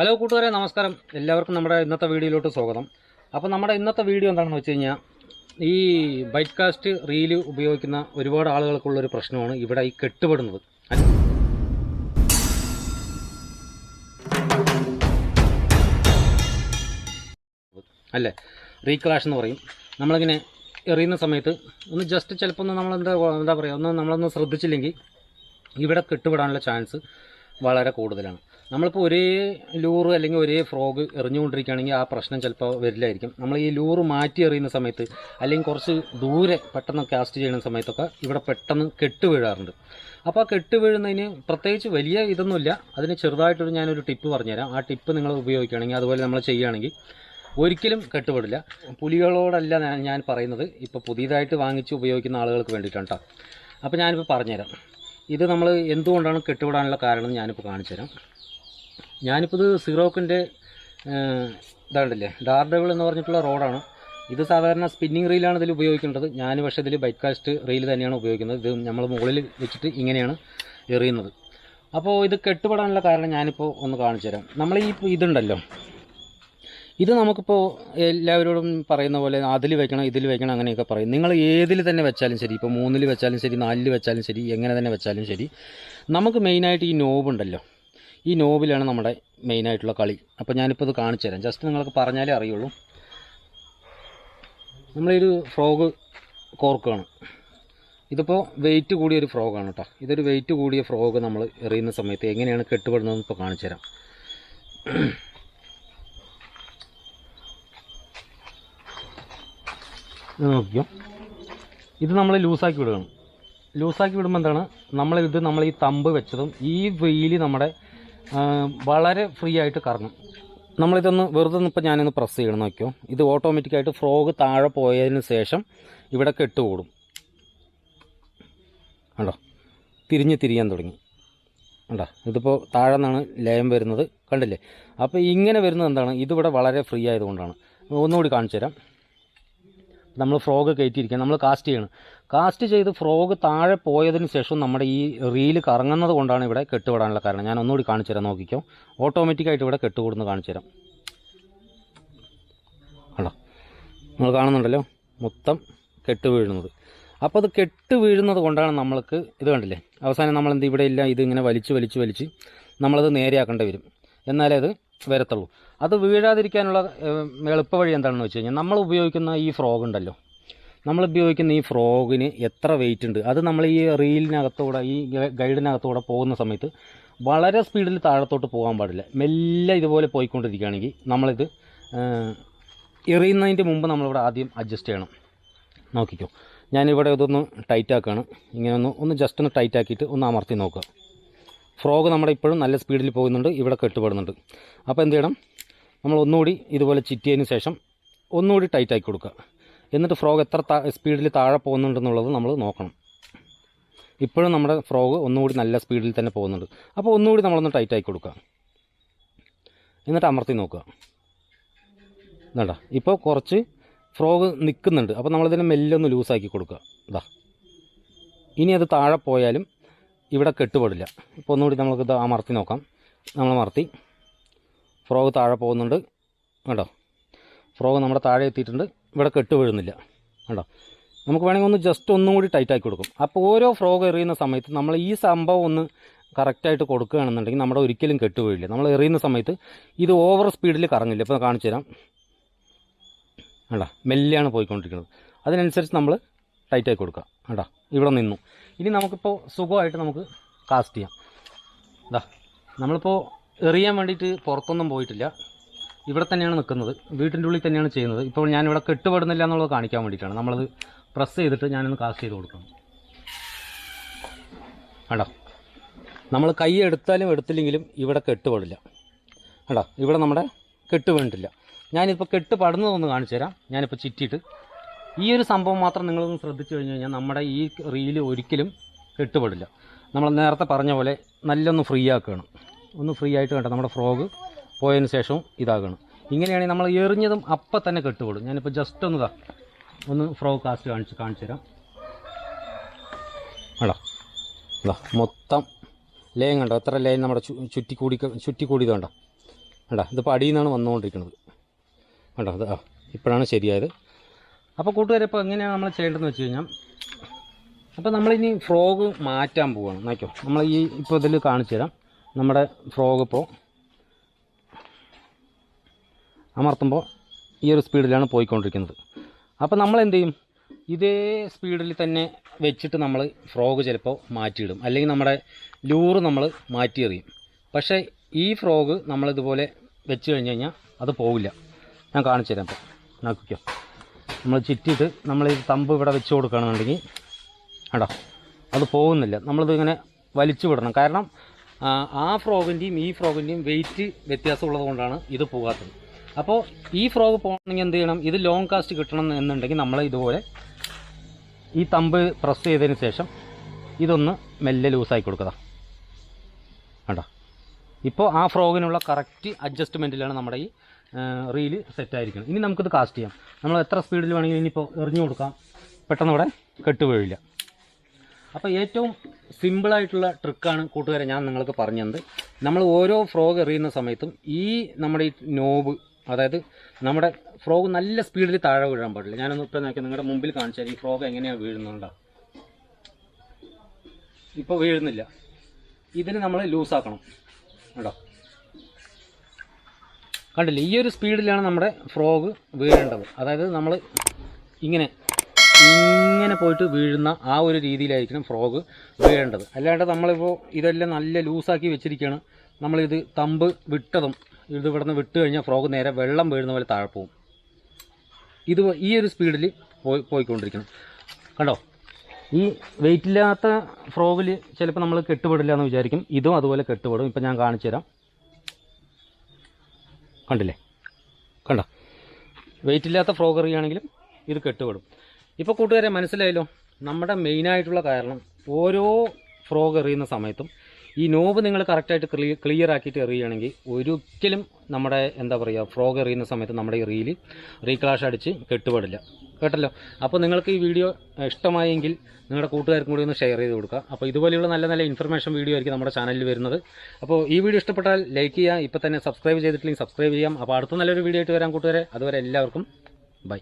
Hello കൂട്ടുകാരെ നമസ്കാരം. എല്ലാവർക്കും നമ്മുടെ ഇന്നത്തെ വീഡിയോയിലോട്ട് സ്വാഗതം. അപ്പോൾ നമ്മുടെ ഇന്നത്തെ വീഡിയോ എന്താണെന്ന് വെച്ച് കഴിഞ്ഞാൽ ഈ ബൈറ്റ് കാസ്റ്റ് റീൽ ഉപയോഗിക്കുന്ന ഒരുപാട് ആളുകൾക്കുള്ളൊരു പ്രശ്നമാണ് ഇവിടെ ഈ കെട്ടുപെടുന്നത്. അല്ലേ? റീക്ലാഷ് എന്ന് പറയും. നമ്മളിങ്ങനെ എറിയുന്ന സമയത്ത് ഒന്ന് ജസ്റ്റ് ചിലപ്പോൾ ഒന്ന് നമ്മളെന്താ എന്താ പറയുക ഒന്ന് നമ്മളൊന്ന് ശ്രദ്ധിച്ചില്ലെങ്കിൽ ഇവിടെ കെട്ടുപെടാനുള്ള ചാൻസ് വളരെ കൂടുതലാണ്. നമ്മളിപ്പോൾ ഒരേ ലൂറ് അല്ലെങ്കിൽ ഒരേ ഫ്രോഗ് എറിഞ്ഞുകൊണ്ടിരിക്കുകയാണെങ്കിൽ ആ പ്രശ്നം ചിലപ്പോൾ വരില്ലായിരിക്കും. നമ്മൾ ഈ ലൂറ് മാറ്റി എറിയുന്ന സമയത്ത് അല്ലെങ്കിൽ കുറച്ച് ദൂരെ പെട്ടെന്ന് കാസ്റ്റ് ചെയ്യുന്ന സമയത്തൊക്കെ ഇവിടെ പെട്ടെന്ന് കെട്ട് വീഴാറുണ്ട്. അപ്പോൾ ആ കെട്ട് വീഴുന്നതിന് പ്രത്യേകിച്ച് വലിയ ഇതൊന്നുമില്ല. അതിന് ചെറുതായിട്ടൊരു ഞാനൊരു ടിപ്പ് പറഞ്ഞുതരാം. ആ ടിപ്പ് നിങ്ങൾ ഉപയോഗിക്കുകയാണെങ്കിൽ അതുപോലെ നമ്മൾ ചെയ്യുകയാണെങ്കിൽ ഒരിക്കലും കെട്ടുപെടില്ല. പുലികളോടല്ല ഞാൻ- പറയുന്നത്. ഇപ്പോൾ പുതിയതായിട്ട് വാങ്ങിച്ച് ഉപയോഗിക്കുന്ന ആളുകൾക്ക് വേണ്ടിയിട്ടാണ് കേട്ടോ അപ്പോൾ ഞാനിപ്പോൾ പറഞ്ഞുതരാം. ഇത് നമ്മൾ എന്തുകൊണ്ടാണ് കെട്ടുവിടാനുള്ള കാരണം ഞാനിപ്പോൾ കാണിച്ചു തരാം ഞാനിപ്പോൾ ഇത് സീറോക്കിന്റെ ഇതാണ്ടല്ലേ ഡാർഡബിൾ എന്ന് പറഞ്ഞിട്ടുള്ള റോഡാണ്. ഇത് സാധാരണ സ്പിന്നിങ് റീലാണ് ഇതിൽ ഉപയോഗിക്കേണ്ടത്. ഞാൻ പക്ഷേ ഇതിൽ ബൈറ്റ് കാസ്റ്റ് റീൽ തന്നെയാണ് ഉപയോഗിക്കുന്നത്. ഇത് നമ്മൾ മുകളിൽ വെച്ചിട്ട് ഇങ്ങനെയാണ് എറിയുന്നത്. അപ്പോൾ ഇത് കെട്ടുപെടാനുള്ള കാരണം ഞാനിപ്പോൾ ഒന്ന് കാണിച്ചു തരാം. നമ്മൾ ഈ ഇതുണ്ടല്ലോ. ഇത് നമുക്കിപ്പോൾ എല്ലാവരോടും പറയുന്ന പോലെ അതിൽ വെക്കണം ഇതിൽ വെക്കണം അങ്ങനെയൊക്കെ പറയും. നിങ്ങൾ ഏതിൽ തന്നെ വെച്ചാലും ശരി. ഇപ്പോൾ മൂന്നിൽ വെച്ചാലും ശരി നാലിൽ വെച്ചാലും ശരി എങ്ങനെ തന്നെ വെച്ചാലും ശരി. നമുക്ക് മെയിനായിട്ട് ഈ നോബ് ഉണ്ടല്ലോ. ഈ നോബിലാണ് നമ്മുടെ മെയിനായിട്ടുള്ള കളി. അപ്പോൾ ഞാനിപ്പോൾ ഇത് കാണിച്ചു തരാം. ജസ്റ്റ് നിങ്ങൾക്ക് പറഞ്ഞാലേ അറിയുള്ളൂ. നമ്മളൊരു ഫ്രോഗ് കോർക്കാണ്. ഇതിപ്പോൾ വെയിറ്റ് കൂടിയ ഒരു ഫ്രോഗാണ് കേട്ടോ ഇതൊരു വെയിറ്റ് കൂടിയ ഫ്രോഗ് നമ്മൾ എറിയുന്ന സമയത്ത് എങ്ങനെയാണ് കെട്ടുപെടുന്നതെന്ന് ഇപ്പോൾ കാണിച്ചു തരാം. നോക്കിയോ ഇത് നമ്മൾ ലൂസാക്കി വിടുകയാണ്. ലൂസാക്കി വിടുമ്പോൾ എന്താണ്? നമ്മളിത് നമ്മൾ ഈ തമ്പ് വെച്ചതും ഈ വെയിൽ നമ്മുടെ വളരെ ഫ്രീ ആയിട്ട് കറങ്ങും. നമ്മളിതൊന്ന് വെറുതെ ഇപ്പം ഞാനൊന്ന് പ്രസ് ചെയ്യണം നോക്കിയോ. ഇത് ഓട്ടോമാറ്റിക്കായിട്ട് ഫ്രോഗ് താഴെ പോയതിന് ശേഷം ഇവിടെ കെട്ടുകൂടും. കണ്ടോ? തിരിഞ്ഞ് തിരിയാൻ തുടങ്ങി. കണ്ടോ? ഇതിപ്പോൾ താഴെ നിന്നാണ് ലയം വരുന്നത്. കണ്ടില്ലേ? അപ്പോൾ ഇങ്ങനെ വരുന്നത് എന്താണ്? ഇതിവിടെ വളരെ ഫ്രീ ആയതുകൊണ്ടാണ്. ഒന്നുകൂടി കാണിച്ചു തരാം നമ്മൾ ഫ്രോഗ് കയറ്റിയിരിക്കുക നമ്മൾ കാസ്റ്റ് ചെയ്യണം. കാസ്റ്റ് ചെയ്ത് ഫ്രോഗ് താഴെ പോയതിന് ശേഷം നമ്മുടെ ഈ റീൽ കറങ്ങുന്നത് കൊണ്ടാണ് ഇവിടെ കെട്ടുവിടാനുള്ള കാരണം. ഞാൻ ഒന്നുകൂടി കാണിച്ചു തരാം. നോക്കിക്കോ. ഓട്ടോമാറ്റിക്കായിട്ട് ഇവിടെ കെട്ടുകൂടുന്ന കാണിച്ചു തരാം. കണ്ടോ? നമ്മൾ കാണുന്നുണ്ടല്ലോ? മൊത്തം കെട്ട് വീഴുന്നത്. അപ്പോൾ അത് കെട്ട് വീഴുന്നത് കൊണ്ടാണ് നമ്മൾക്ക് ഇത് കണ്ടില്ലേ? അവസാനം നമ്മളെന്ത് ഇവിടെ ഇല്ല ഇത് ഇങ്ങനെ വലിച്ച് വലിച്ച് വലിച്ച് നമ്മളത് നേരെയാക്കേണ്ടി വരും. എന്നാലേ അത് വരത്തുള്ളൂ. അത് വീഴാതിരിക്കാനുള്ള എളുപ്പ വഴി എന്താണെന്ന് വെച്ച് കഴിഞ്ഞാൽ നമ്മൾ ഉപയോഗിക്കുന്ന ഈ ഫ്രോഗ് ഉണ്ടല്ലോ. നമ്മൾ ഉപയോഗിക്കുന്ന ഈ ഫ്രോഗിന് എത്ര വെയിറ്റ് ഉണ്ട്? അത് നമ്മൾ ഈ റീലിനകത്തൂടെ ഈ ഗൈഡിനകത്തൂടെ പോകുന്ന സമയത്ത് വളരെ സ്പീഡിൽ താഴത്തോട്ട് പോകാൻ പാടില്ല. മെല്ലെ ഇതുപോലെ പോയിക്കൊണ്ടിരിക്കുകയാണെങ്കിൽ നമ്മളിത് എറിയുന്നതിന്റെ മുമ്പ് നമ്മളിവിടെ ആദ്യം അഡ്ജസ്റ്റ് ചെയ്യണം. നോക്കിക്കോ. ഞാനിവിടെ ഇതൊന്ന് ടൈറ്റ് ആക്കുകയാണ് ഇങ്ങനെ ഒന്ന് ഒന്ന് ജസ്റ്റ് ഒന്ന് ടൈറ്റാക്കിയിട്ട് ഒന്ന് അമർത്തി നോക്കുക. ഫ്രോഗ് നമ്മുടെ ഇപ്പോഴും നല്ല സ്പീഡിൽ പോകുന്നുണ്ട് ഇവിടെ കെട്ടുപെടുന്നുണ്ട്. അപ്പോൾ എന്ത് ചെയ്യണം? നമ്മൾ ഒന്നുകൂടി ഇതുപോലെ ചിറ്റിയതിന് ശേഷം ഒന്നുകൂടി ടൈറ്റ് ആക്കി കൊടുക്കുക. എന്നിട്ട് ഫ്രോഗ് എത്ര സ്പീഡിൽ താഴെ പോകുന്നുണ്ടെന്നുള്ളത് നമ്മൾ നോക്കണം. ഇപ്പോഴും നമ്മുടെ ഫ്രോഗ് ഒന്നുകൂടി നല്ല സ്പീഡിൽ തന്നെ പോകുന്നുണ്ട്. അപ്പോൾ ഒന്നുകൂടി നമ്മളൊന്ന് ടൈറ്റ് ആക്കി കൊടുക്കുക. എന്നിട്ട് അമർത്തി നോക്കുക. എന്നാ ഇപ്പോൾ കുറച്ച് ഫ്രോഗ് നിൽക്കുന്നുണ്ട് അപ്പോൾ നമ്മളിതിനെ മെല്ലൊന്ന് ലൂസാക്കി കൊടുക്കുക. ഇതാ ഇനി അത് താഴെ പോയാലും ഇവിടെ കെട്ടുപെടില്ല. ഇപ്പോൾ ഒന്നുകൂടി നമ്മൾക്ക് അമർത്തി നോക്കാം. നമ്മൾ അമർത്തി ഫ്രോഗ് താഴെ പോകുന്നുണ്ട്. കേട്ടോ ഫ്രോഗ് നമ്മുടെ താഴെ എത്തിയിട്ടുണ്ട്. ഇവിടെ കെട്ടുപെഴുന്നില്ല കേട്ടോ നമുക്ക് വേണമെങ്കിൽ ഒന്ന് ജസ്റ്റ് ഒന്നും കൂടി ടൈറ്റ് ആക്കി കൊടുക്കും. അപ്പോൾ ഓരോ ഫ്രോഗ് എറിയുന്ന സമയത്ത് നമ്മൾ ഈ സംഭവം ഒന്ന് കറക്റ്റായിട്ട് കൊടുക്കുകയാണെന്നുണ്ടെങ്കിൽ നമ്മുടെ ഒരിക്കലും കെട്ടുപോയില്ല നമ്മൾ എറിയുന്ന സമയത്ത് ഇത് ഓവർ സ്പീഡിൽ കറങ്ങില്ല. ഇപ്പോൾ കാണിച്ചു തരാം. കേട്ടോ മെല്ലെയാണ് പോയിക്കൊണ്ടിരിക്കുന്നത്. അതിനനുസരിച്ച് നമ്മൾ ടൈറ്റ് ആക്കി കൊടുക്കുക കേട്ടോ ഇവിടെ നിന്നു. ഇനി നമുക്കിപ്പോൾ സുഖമായിട്ട് നമുക്ക് കാസ്റ്റ് ചെയ്യാം. ഇതാ നമ്മളിപ്പോൾ എറിയാൻ വേണ്ടിയിട്ട് പുറത്തൊന്നും പോയിട്ടില്ല. ഇവിടെ തന്നെയാണ് നിൽക്കുന്നത്. വീട്ടിന്റെ ഉള്ളിൽ തന്നെയാണ് ചെയ്യുന്നത്. ഇപ്പോൾ ഞാനിവിടെ കെട്ടുപെടുന്നില്ല എന്നുള്ളത് കാണിക്കാൻ വേണ്ടിയിട്ടാണ്. നമ്മളത് പ്രസ് ചെയ്തിട്ട് ഞാനൊന്ന് കാസ്റ്റ് ചെയ്ത് കൊടുക്കണം. കേട്ടോ നമ്മൾ കൈ എടുത്താലും എടുത്തില്ലെങ്കിലും ഇവിടെ കെട്ടുപെടില്ല. കേട്ടോ ഇവിടെ നമ്മുടെ കെട്ട് വീണിട്ടില്ല ഞാനിപ്പോൾ കെട്ട് പടുന്നതൊന്ന് കാണിച്ചു തരാം ഞാനിപ്പോൾ ചിറ്റിയിട്ട് ഈ ഒരു സംഭവം മാത്രം നിങ്ങളൊന്ന് ശ്രദ്ധിച്ചു കഴിഞ്ഞ് കഴിഞ്ഞാൽ നമ്മുടെ ഈ റീൽ ഒരിക്കലും കെട്ടുപെടില്ല. നമ്മൾ നേരത്തെ പറഞ്ഞ പോലെ നല്ലൊന്ന് ഫ്രീ ആക്കുകയാണ് ഒന്ന് ഫ്രീ ആയിട്ട് കണ്ട? നമ്മുടെ ഫ്രോഗ് പോയതിന് ശേഷവും ഇതാകണം. ഇങ്ങനെയാണെങ്കിൽ നമ്മൾ എറിഞ്ഞതും അപ്പം തന്നെ കെട്ടുപെടും. ഞാനിപ്പോൾ ജസ്റ്റ് ഒന്ന് ഇതാ ഒന്ന് ഫ്രോഗ് കാസ്റ്റ് കാണിച്ച് കാണിച്ചു തരാം. ആടാ ഇതാ മൊത്തം ലയം കണ്ടോ? എത്ര ലയം നമ്മുടെ ചുറ്റിക്കൂടി ചുറ്റിക്കൂടിയത് കണ്ടോ? കണ്ടോ? ഇതിപ്പോൾ അടിയിൽ നിന്നാണ് വന്നുകൊണ്ടിരിക്കുന്നത്. കണ്ടോ? അത് ഇപ്പോഴാണ് ശരിയായത്. അപ്പോൾ കൂട്ടുകാരെ ഇപ്പോൾ എങ്ങനെയാണ് നമ്മൾ ചെയ്യേണ്ടതെന്ന് വെച്ച് കഴിഞ്ഞാൽ അപ്പോൾ നമ്മളിനി ഫ്രോഗ് മാറ്റാൻ പോവുകയാണ് നോക്കോ നമ്മൾ ഈ ഇപ്പോൾ ഇതിൽ കാണിച്ചു തരാം. നമ്മുടെ ഫ്രോഗ് ഇപ്പോൾ അമർത്തുമ്പോൾ ഈ ഒരു സ്പീഡിലാണ് പോയിക്കൊണ്ടിരിക്കുന്നത്. അപ്പോൾ നമ്മൾ എന്ത് ചെയ്യും? ഇതേ സ്പീഡിൽ തന്നെ വെച്ചിട്ട് നമ്മൾ ഫ്രോഗ് ചിലപ്പോൾ മാറ്റിയിടും. അല്ലെങ്കിൽ നമ്മുടെ ലൂറ് നമ്മൾ മാറ്റി എറിയും. പക്ഷേ ഈ ഫ്രോഗ് നമ്മളിതുപോലെ വെച്ച് കഴിഞ്ഞ് കഴിഞ്ഞാൽ അത് പോകില്ല ഞാൻ കാണിച്ചു തരാം ഇപ്പോൾ നോക്കിക്കോ. നമ്മൾ ചുറ്റിയിട്ട് നമ്മൾ ഈ തമ്പ് ഇവിടെ വെച്ച് കൊടുക്കുകയാണെന്നുണ്ടെങ്കിൽ കേട്ടോ അത് പോകുന്നില്ല. നമ്മളിത് ഇങ്ങനെ വലിച്ചു വിടണം. കാരണം ആ, ഫ്രോഗിന്റെയും ഈ ഫ്രോഗിന്റെയും വെയിറ്റ് വ്യത്യാസമുള്ളത് കൊണ്ടാണ് ഇത് പോകാത്തത്. അപ്പോൾ ഈ ഫ്രോഗ് പോകണമെങ്കിൽ എന്ത് ചെയ്യണം? ഇത് ലോങ് കാസ്റ്റ് കിട്ടണം എന്നുണ്ടെങ്കിൽ നമ്മൾ ഇതുപോലെ ഈ തമ്പ് പ്രസ് ചെയ്തതിന് ശേഷം ഇതൊന്ന് മെല്ലെ ലൂസാക്കി കൊടുക്കുക. കണ്ടോ? ഇപ്പോൾ ആ ഫ്രോഗിനുള്ള കറക്റ്റ് അഡ്ജസ്റ്റ്മെന്റിലാണ് നമ്മുടെ ഈ റീൽ സെറ്റായിരിക്കണം ഇനി നമുക്കിത് കാസ്റ്റ് ചെയ്യാം. നമ്മൾ എത്ര സ്പീഡിൽ വേണമെങ്കിലും ഇനിയിപ്പോൾ എറിഞ്ഞു കൊടുക്കാം. പെട്ടെന്ന് ഇവിടെ കെട്ടുപോയില്ല അപ്പോൾ ഏറ്റവും സിമ്പിളായിട്ടുള്ള ട്രിക്കാണ് കൂട്ടുകാരെ ഞാൻ നിങ്ങൾക്ക് പറഞ്ഞത്. നമ്മൾ ഓരോ ഫ്രോഗ് എറിയുന്ന സമയത്തും ഈ നമ്മുടെ ഈ നോബ് അതായത് നമ്മുടെ ഫ്രോഗ് നല്ല സ്പീഡിൽ താഴെ വീഴാൻ പാടില്ല. ഞാനൊന്ന് ഇപ്പം നോക്കി നിങ്ങളുടെ മുമ്പിൽ കാണിച്ചാൽ ഈ ഫ്രോഗ് എങ്ങനെയാണ് വീഴുന്നുണ്ടോ. ഇപ്പോൾ വീഴുന്നില്ല. ഇതിന് നമ്മൾ ലൂസാക്കണം കേട്ടോ കണ്ടില്ലേ ഈ ഒരു സ്പീഡിലാണ് നമ്മുടെ ഫ്രോഗ് വീഴേണ്ടത്. അതായത് നമ്മൾ ഇങ്ങനെ ഇങ്ങനെ പോയിട്ട് വീഴുന്ന ആ ഒരു രീതിയിലായിരിക്കണം ഫ്രോഗ് വീഴേണ്ടത്. അല്ലാണ്ട് നമ്മളിപ്പോൾ ഇതെല്ലാം നല്ല ലൂസാക്കി വെച്ചിരിക്കുകയാണ് നമ്മളിത് തമ്പ് വിട്ടതും ഇത് ഇവിടെ നിന്ന് വിട്ട് കഴിഞ്ഞാൽ ഫ്രോഗ് നേരെ വെള്ളം വീഴുന്ന പോലെ താഴെ പോകും ഇത് ഈ ഒരു സ്പീഡിൽ പോയി പോയിക്കൊണ്ടിരിക്കണം. കണ്ടോ? ഈ വെയിറ്റ് ഇല്ലാത്ത ഫ്രോഗിൽ ചിലപ്പോൾ നമ്മൾ കെട്ടുപെടില്ല എന്ന് വിചാരിക്കും. ഇതും അതുപോലെ കെട്ടുപെടും. ഇപ്പം ഞാൻ കാണിച്ചു തരാം കണ്ടില്ലേ? കണ്ടോ? വെയിറ്റ് ഇല്ലാത്ത ഫ്രോഗ് എറിയുകയാണെങ്കിലും ഇത് കെട്ടുപെടും. ഇപ്പോൾ കൂട്ടുകാരെ മനസ്സിലായല്ലോ നമ്മുടെ മെയിനായിട്ടുള്ള കാരണം ഓരോ ഫ്രോഗ് എറിയുന്ന സമയത്തും ഈ നോവ് നിങ്ങൾ കറക്റ്റായിട്ട് ക്ലിയർ ക്ലിയർ ആക്കിയിട്ട് എറിയുകയാണെങ്കിൽ ഒരിക്കലും നമ്മുടെ എന്താ പറയുക ഫ്രോഗ് എറിയുന്ന സമയത്ത് നമ്മുടെ ഈ റീൽ റീക്ലാഷ് അടിച്ച് കെട്ടുപാടില്ല. കേട്ടല്ലോ? അപ്പോൾ നിങ്ങൾക്ക് ഈ വീഡിയോ ഇഷ്ടമായെങ്കിൽ നിങ്ങളുടെ കൂട്ടുകാർക്കും കൂടി ഒന്ന് ഷെയർ ചെയ്ത് കൊടുക്കുക. അപ്പോൾ ഇതുപോലെയുള്ള നല്ല നല്ല ഇൻഫർമേഷൻ വീഡിയോ ആയിരിക്കും നമ്മുടെ ചാനലിൽ വരുന്നത്. അപ്പോൾ ഈ വീഡിയോ ഇഷ്ടപ്പെട്ടാൽ ലൈക്ക് ചെയ്യുക. ഇപ്പോൾ തന്നെ സബ്സ്ക്രൈബ് ചെയ്തിട്ടില്ലെങ്കിൽ സബ്സ്ക്രൈബ് ചെയ്യാം. അപ്പോൾ അടുത്ത നല്ലൊരു വീഡിയോ ആയിട്ട് വരാൻ കൂട്ടുകാരെ. അതുവരെ എല്ലാവർക്കും ബൈ